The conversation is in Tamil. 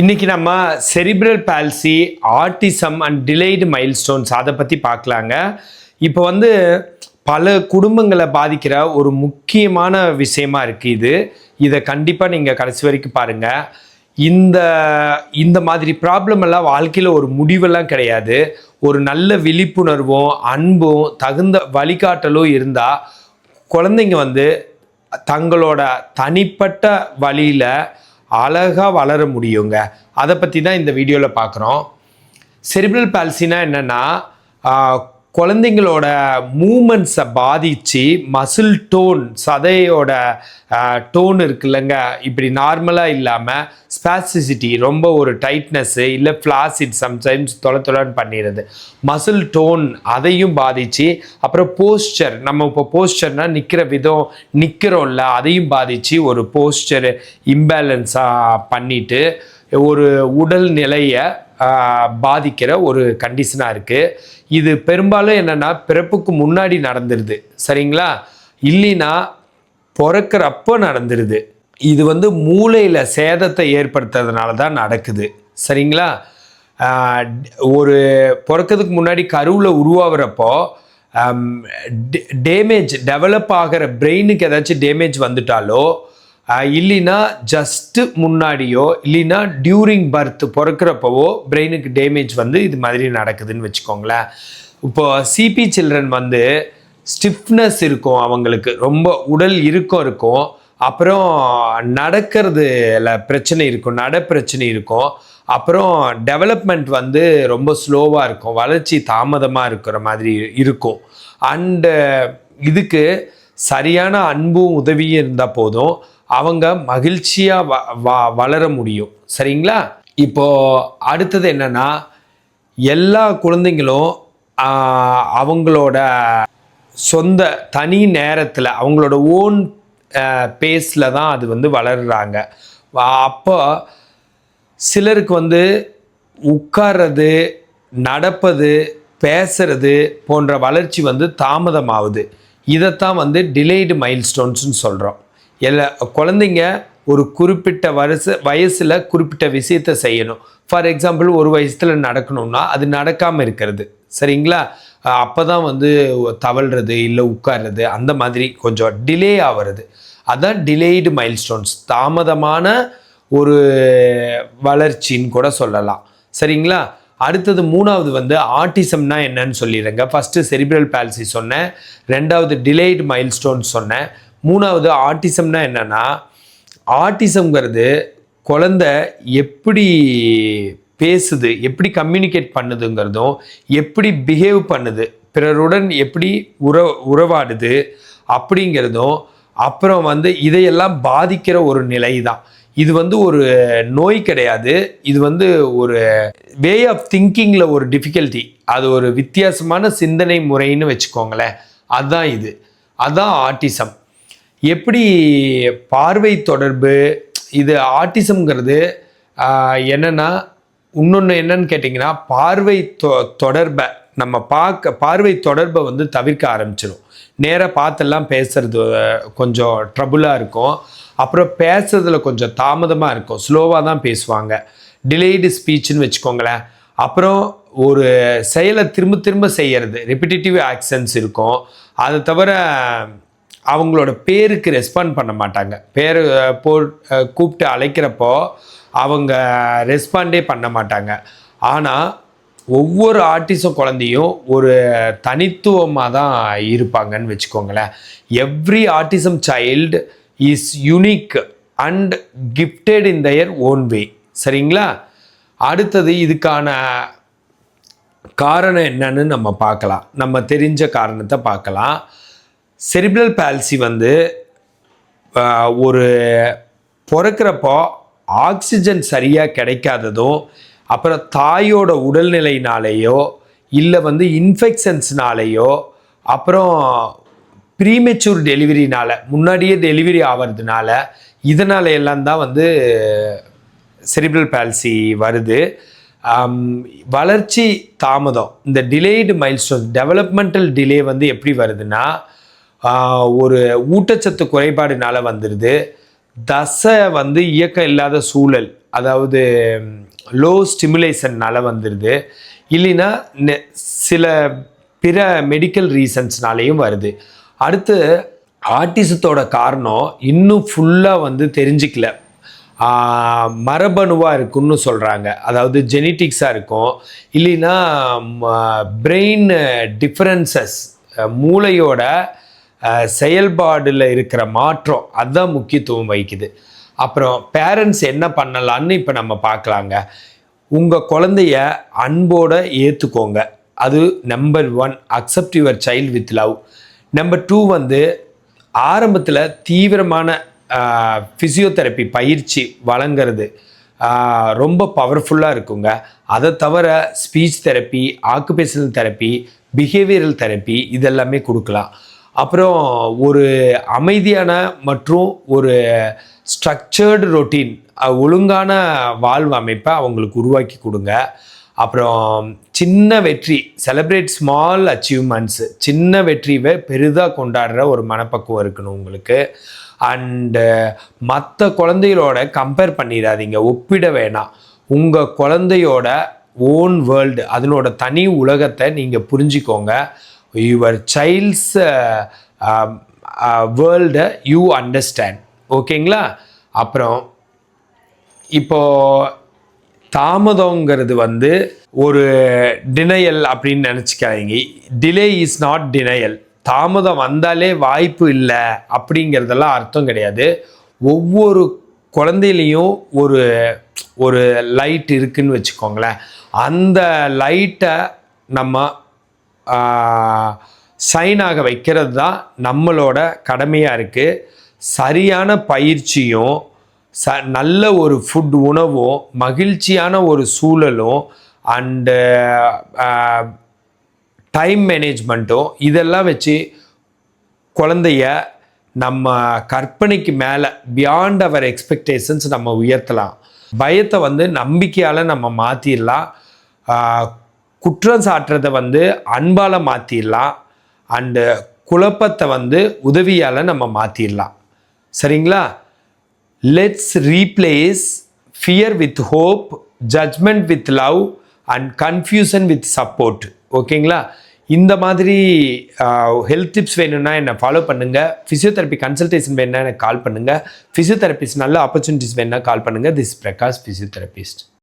இன்னைக்கு நம்ம cerebral palsy autism and delayed milestones அதை பற்றி பார்க்கலாங்க இப்போ வந்து பல குடும்பங்களை பாதிக்கிற ஒரு முக்கியமான விஷயமா இருக்குது இது. இதை கண்டிப்பாக நீங்கள் கடைசி வரைக்கும் பாருங்கள் இந்த இந்த மாதிரி ப்ராப்ளம் எல்லாம் வாழ்க்கையில் ஒரு முடிவெல்லாம் கிடையாது. ஒரு நல்ல விழிப்புணர்வும் அன்பும் தகுந்த வழிகாட்டலும் இருந்தால் குழந்தைங்க வந்து தங்களோட தனிப்பட்ட வழியில் அழகாக வளர முடியுங்க. அதை பற்றி தான் இந்த வீடியோவில் பார்க்குறோம் செரிபிரல் பால்சினா என்னென்னா குழந்தைங்களோட மூமெண்ட்ஸை பாதித்து மசில் டோன் சதையோட டோன் இருக்குல்லங்க. இப்படி நார்மலாக இல்லாமல் ஸ்பாசிசிட்டி ரொம்ப ஒரு டைட்னஸ்ஸு இல்லை ஃப்ளாசிட் சம்டைம்ஸ் தொலை தொலைன்னு பண்ணிடுது. மசில் டோன் அதையும் பாதித்து அப்புறம் போஸ்டர் நம்ம இப்போ போஸ்டர்னால் நிற்கிற விதம் நிற்கிறோம்ல அதையும் பாதித்து ஒரு போஸ்டர் இம்பேலன்ஸாக பண்ணிட்டு ஒரு உடல் நிலையை பாதிக்கிற ஒரு கண்டிஷனாக இருக்குது இது பெரும்பாலும் என்னென்னா பிறப்புக்கு முன்னாடி நடந்துருது. சரிங்களா? இல்லைன்னா பிறக்கிறப்போ நடந்துருது. இது வந்து மூளையில் சேதத்தை ஏற்படுத்துறதுனால தான் நடக்குது. சரிங்களா? ஒரு பிறக்கிறதுக்கு முன்னாடி கருவில் உருவாகிறப்போ டேமேஜ் டெவலப் ஆகிற பிரெயினுக்கு ஏதாச்சும் டேமேஜ் வந்துட்டாலோ இல்லைன்னா ஜஸ்ட்டு முன்னாடியோ இல்லைன்னா டியூரிங் பர்த் பிறக்கிறப்பவோ பிரெயினுக்கு டேமேஜ் வந்து இது மாதிரி நடக்குதுன்னு வச்சுக்கோங்களேன். இப்போ சிபி சில்ட்ரன் வந்து ஸ்டிஃப்னஸ் இருக்கும் அவங்களுக்கு ரொம்ப உடல் இறுக்கம் இருக்கும். அப்புறம் நடக்கிறதுல பிரச்சனை இருக்கும் நட பிரச்சனை இருக்கும். அப்புறம் டெவலப்மெண்ட் வந்து ரொம்ப ஸ்லோவாக இருக்கும் வளர்ச்சி தாமதமாக இருக்கிற மாதிரி இருக்கும். அண்டு இதுக்கு சரியான அன்பும் உதவியும் இருந்தால் போதும். அவங்க மகிழ்ச்சியாக வ வ வளர முடியும். சரிங்களா? இப்போது அடுத்தது என்னன்னா எல்லா குழந்தைங்களும் அவங்களோட சொந்த தனி நேரத்தில் அவங்களோட ஓன் பேஸில் தான் அது வந்து வளர்கிறாங்க அப்போ சிலருக்கு வந்து உட்கார்றது நடப்பது பேசுறது போன்ற வளர்ச்சி வந்து தாமதமாகுது. இதைத்தான் வந்து டிலேடு மைல்ஸ்டோன்ஸ்னு சொல்கிறோம் எல்லா குழந்தைங்க ஒரு குறிப்பிட்ட வயசு வயசில் குறிப்பிட்ட விஷயத்தை செய்யணும். ஃபார் எக்ஸாம்பிள் ஒரு வயசுல நடக்கணும்னா அது நடக்காமல் இருக்கிறது. சரிங்களா? அப்போ தான் வந்து தவழ்றது இல்லை உட்கார்றது அந்த மாதிரி கொஞ்சம் டிலே ஆகிறது அதான் டிலேடு மைல்ஸ்டோன்ஸ் தாமதமான ஒரு வளர்ச்சின்னு கூட சொல்லலாம். சரிங்களா? அடுத்தது மூணாவது வந்து ஆட்டிசம்னா என்னன்னு சொல்லிடுறேங்க ஃபஸ்ட்டு செரிப்ரல் பால்சி சொன்னேன். ரெண்டாவது டிலேடு மைல்ஸ்டோன் சொன்னேன். மூணாவது ஆட்டிசம்னா என்னன்னா ஆட்டிசம்ங்கிறது குழந்தை எப்படி பேசுது எப்படி கம்யூனிகேட் பண்ணுதுங்கிறதும் எப்படி பிஹேவ் பண்ணுது பிறருடன் எப்படி உற உறவாடுது அப்படிங்கிறதும் அப்புறம் வந்து இதையெல்லாம் பாதிக்கிற ஒரு நிலை தான் இது வந்து ஒரு நோய் கிடையாது. இது வந்து ஒரு வே ஆஃப் திங்கிங்கில் ஒரு டிஃபிகல்ட்டி அது ஒரு வித்தியாசமான சிந்தனை முறைன்னு வச்சுக்கோங்களேன். அதுதான் இது. அதுதான் ஆட்டிசம் எப்படி பார்வை தொடர்பு இது ஆட்டிசம்ங்கிறது என்னென்னா இன்னொன்று என்னன்னு கேட்டிங்கன்னா பார்வை தொ தொடர்பை நம்ம பார்க்க பார்வை தொடர்பை வந்து தவிர்க்க ஆரம்பிச்சிடும் நேராக பார்த்தெல்லாம் பேசுறது கொஞ்சம் ட்ரபுளாக இருக்கும். அப்புறம் பேசுறதுல கொஞ்சம் தாமதமாக இருக்கும். ஸ்லோவாக தான் பேசுவாங்க. டிலேடு ஸ்பீச்னு வச்சுக்கோங்களேன். அப்புறம் ஒரு செயலை திரும்ப திரும்ப செய்கிறது ரிப்பிட்டேட்டிவ் ஆக்சன்ஸ் இருக்கும். அதை தவிர அவங்களோட பேருக்கு ரெஸ்பாண்ட் பண்ண மாட்டாங்க. பேர் போ கூப்பிட்டு அழைக்கிறப்போ அவங்க ரெஸ்பாண்டே பண்ண மாட்டாங்க. ஆனால் ஒவ்வொரு ஆர்டிசம் குழந்தையும் ஒரு தனித்துவமாக தான் இருப்பாங்கன்னு வச்சுக்கோங்களேன். Every autism child is unique and gifted in their own way சரிங்களா? அடுத்தது இதுக்கான காரணம் என்னன்னு நம்ம பார்க்கலாம். நம்ம தெரிஞ்ச காரணத்தை பார்க்கலாம். செரிப்ரல் பால்சி வந்து ஒரு பிறக்கிறப்போ ஆக்சிஜன் சரியாக கிடைக்காததும் அப்புறம் தாயோட உடல்நிலைனாலேயோ இல்லை வந்து இன்ஃபெக்ஷன்ஸ்னாலேயோ அப்புறம் ப்ரீமெச்சூர் டெலிவரினால் முன்னாடியே டெலிவரி ஆகிறதுனால இதனால எல்லாம் தான் வந்து செரிப்ரல் பால்சி வருது. வளர்ச்சி தாமதம். இந்த டிலேடு மைல்ஸ்டோன் டெவலப்மெண்டல் டிலே வந்து எப்படி வருதுன்னா ஒரு ஊட்டச்சத்து குறைபாடுனால வந்துடுது தசை வந்து இயக்கம் இல்லாத சூழல் அதாவது லோ ஸ்டிமுலேஷன்னால வந்துடுது இல்லைன்னா நெ- சில பிற மெடிக்கல் ரீசன்ஸ்னாலேயும் வருது. அடுத்து ஆர்டிசத்தோட காரணம் இன்னும் ஃபுல்லாக வந்து தெரிஞ்சிக்கல. மரபணுவாக இருக்குன்னு சொல்கிறாங்க அதாவது ஜெனட்டிக்ஸாக இருக்கும். இல்லைன்னா பிரெயின் டிஃப்ரென்சஸ் மூளையோட செயல்பாடில் இருக்கிற மாற்றம் அதுதான் முக்கியத்துவம் வகிக்குது. அப்புறம் பேரண்ட்ஸ் என்ன பண்ணலான்னு இப்போ நம்ம பார்க்கலாங்க. உங்கள் குழந்தைய அன்போட ஏற்றுக்கோங்க அது number one accept your child with love number two வந்து ஆரம்பத்தில் தீவிரமான ஃபிசியோதெரப்பி பயிற்சி வழங்குறது ரொம்ப பவர்ஃபுல்லாக இருக்குங்க. அதை தவிர speech therapy occupational therapy behavioural therapy இதெல்லாமே கொடுக்கலாம். அப்புறம் ஒரு அமைதியான மற்றும் ஒரு ஸ்ட்ரக்சர்டு ரொட்டீன் ஒழுங்கான வாழ்வு அமைப்பை அவங்களுக்கு உருவாக்கி கொடுங்க. அப்புறம் சின்ன வெற்றி செலிப்ரேட் ஸ்மால் அச்சீவ்மெண்ட்ஸு சின்ன வெற்றியை பெரிதாக கொண்டாடுற ஒரு மனப்பக்குவம் இருக்கணும் உங்களுக்கு. அண்டு மற்ற குழந்தைகளோட கம்பேர் பண்ணிடாதீங்க ஒப்பிட வேணாம். உங்கள் குழந்தையோட ஓன் வேர்ல்டு அதனோட தனி உலகத்தை நீங்கள் புரிஞ்சுக்கோங்க. யுவர் சைல்ட்ஸ் வேர்ல்டை யூ அண்டர்ஸ்டாண்ட் ஓகேங்களா அப்புறம் இப்போ தாமதங்கிறது வந்து ஒரு டினையல் அப்படின்னு நினச்சிக்காதீங்க. டிலே இஸ் நாட் டினையல் தாமதம் வந்தாலே வாய்ப்பு இல்லை அப்படிங்கிறதெல்லாம் அர்த்தம் கிடையாது. ஒவ்வொரு குழந்தையிலையும் ஒரு ஒரு லைட் இருக்குன்னு வச்சுக்கோங்களேன். அந்த லைட்டை நம்ம சைனாக ஆக வைக்கிறது தான் நம்மளோட கடமையாக இருக்குது சரியான பயிற்சியும் ச நல்ல ஒரு ஃபுட் உணவும் மகிழ்ச்சியான ஒரு சூழலும் அண்டு டைம் மேனேஜ்மெண்ட்டும் இதெல்லாம் வச்சு குழந்தைய நம்ம கற்பனைக்கு மேலே பியாண்ட் அவர் எக்ஸ்பெக்டேஷன்ஸ் நம்ம உயர்த்தலாம். பயத்தை வந்து நம்பிக்கையால் நம்ம மாற்றிடலாம் குற்றம் சாட்டுறதை வந்து அன்பால் மாற்றிடலாம் அண்டு குழப்பத்தை வந்து உதவியால் நம்ம மாற்றிடலாம் சரிங்களா? Let's replace fear with hope judgement with love and confusion with support ஓகேங்களா இந்த மாதிரி ஹெல்த் டிப்ஸ் வேணும்னா என்னை ஃபாலோ பண்ணுங்கள் ஃபிசியோதெரப்பி கன்சல்டேஷன் வேணும்னா எனக்கு கால் பண்ணுங்கள் ஃபிசியோதெரபிஸ்ட் நல்ல ஆப்பர்ச்சுனிட்டிஸ் வேணும்னா கால் பண்ணுங்கள் திஸ் பிரகாஷ் ஃபிசியோதெரபிஸ்ட்